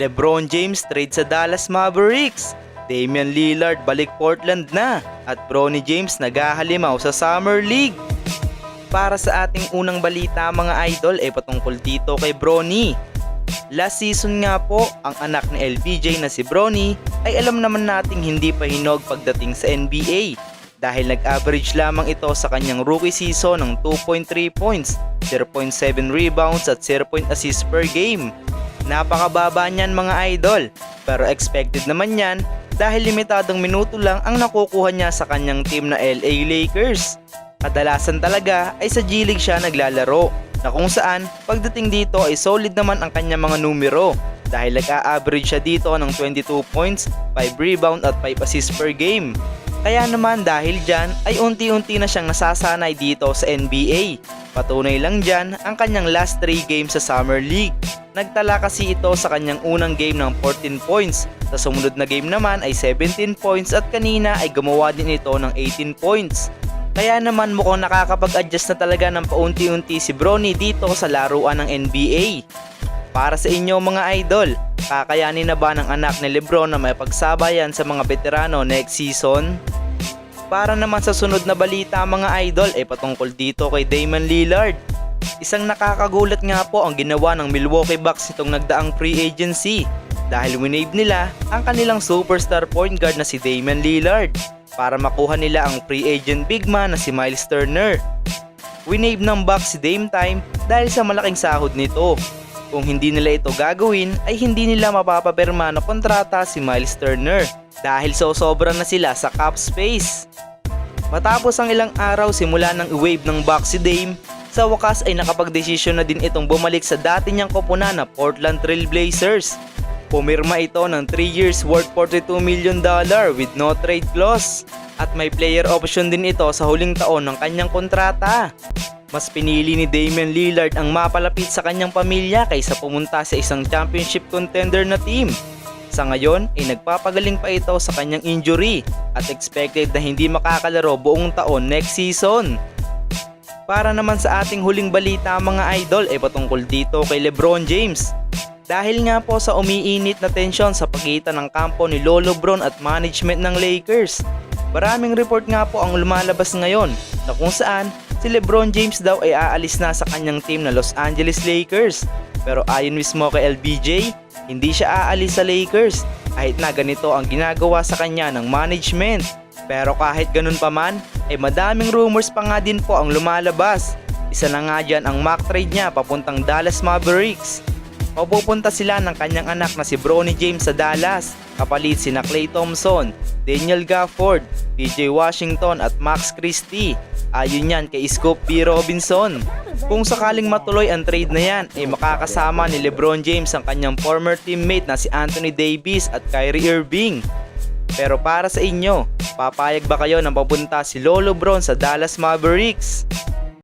LeBron James trade sa Dallas Mavericks. Damian Lillard balik Portland na at Bronny James naghahalimaw sa Summer League. Para sa ating unang balita mga idol ay patungkol dito kay Bronny. Last season nga po, ang anak ni LBJ na si Bronny ay alam naman nating hindi pa hinog pagdating sa NBA dahil nag-average lamang ito sa kanyang rookie season ng 2.3 points, 0.7 rebounds at 0. assist per game. Napakababa niyan mga idol, pero expected naman yan dahil limitadong minuto lang ang nakukuha niya sa kanyang team na LA Lakers. Kadalasan talaga ay sa G League siya naglalaro na kung saan pagdating dito ay solid naman ang kanyang mga numero dahil nag-a-average siya dito ng 22 points, 5 rebound at 5 assists per game. Kaya naman dahil dyan ay unti-unti na siyang nasasanay dito sa NBA. Patunay lang dyan ang kanyang last 3 games sa Summer League. Nagtala kasi ito sa kanyang unang game ng 14 points. Sa sumunod na game naman ay 17 points at kanina ay gumawa din ito ng 18 points. Kaya naman mukhang nakakapag-adjust na talaga ng paunti-unti si Bronny dito sa laruan ng NBA. Para sa inyo mga idol, kakayanin na ba ng anak ni Lebron na may pagsabayan sa mga veterano next season? Para naman sa sunod na balita mga idol ay patungkol dito kay Damon Lillard. Isang nakakagulat nga po ang ginawa ng Milwaukee Bucks itong nagdaang free agency dahil winave nila ang kanilang superstar point guard na si Damian Lillard para makuha nila ang free agent big man na si Miles Turner. Winave ng Bucks si Dame Time dahil sa malaking sahod nito. Kung hindi nila ito gagawin ay hindi nila mapapapirma na kontrata si Miles Turner dahil so sobra na sila sa cap space. Matapos ang ilang araw simula ng i-wave ng Bucks si Dame, sa wakas ay nakapagdesisyon na din itong bumalik sa dati niyang koponan na Portland Trail Blazers. Pumirma ito ng 3 years worth 42 million dollar with no trade clause at may player option din ito sa huling taon ng kanyang kontrata. Mas pinili ni Damian Lillard ang mapalapit sa kanyang pamilya kaysa pumunta sa isang championship contender na team. Sa ngayon ay nagpapagaling pa ito sa kanyang injury at expected na hindi makakalaro buong taon next season. Para naman sa ating huling balita mga idol ay patungkol dito kay Lebron James. Dahil nga po sa umiinit na tensyon sa pagitan ng kampo ni Lolo Bron at management ng Lakers. Maraming report nga po ang lumalabas ngayon na kung saan si Lebron James daw ay aalis na sa kanyang team na Los Angeles Lakers. Pero ayon mismo kay LBJ, hindi siya aalis sa Lakers kahit na ganito ang ginagawa sa kanya ng management. Pero kahit ganun pa man, ay madaming rumors pa nga din po ang lumalabas. Isa na nga dyan ang mock trade niya papuntang Dallas Mavericks. Mapupunta sila ng kanyang anak na si Bronny James sa Dallas, kapalit sina Klay Thompson, Daniel Gafford, PJ Washington at Max Christie. Ayon yan kay Scoop B. Robinson. Kung sakaling matuloy ang trade na yan, ay makakasama ni Lebron James ang kanyang former teammate na si Anthony Davis at Kyrie Irving. Pero para sa inyo, papayag ba kayo na papunta si Lolo Bron sa Dallas Mavericks?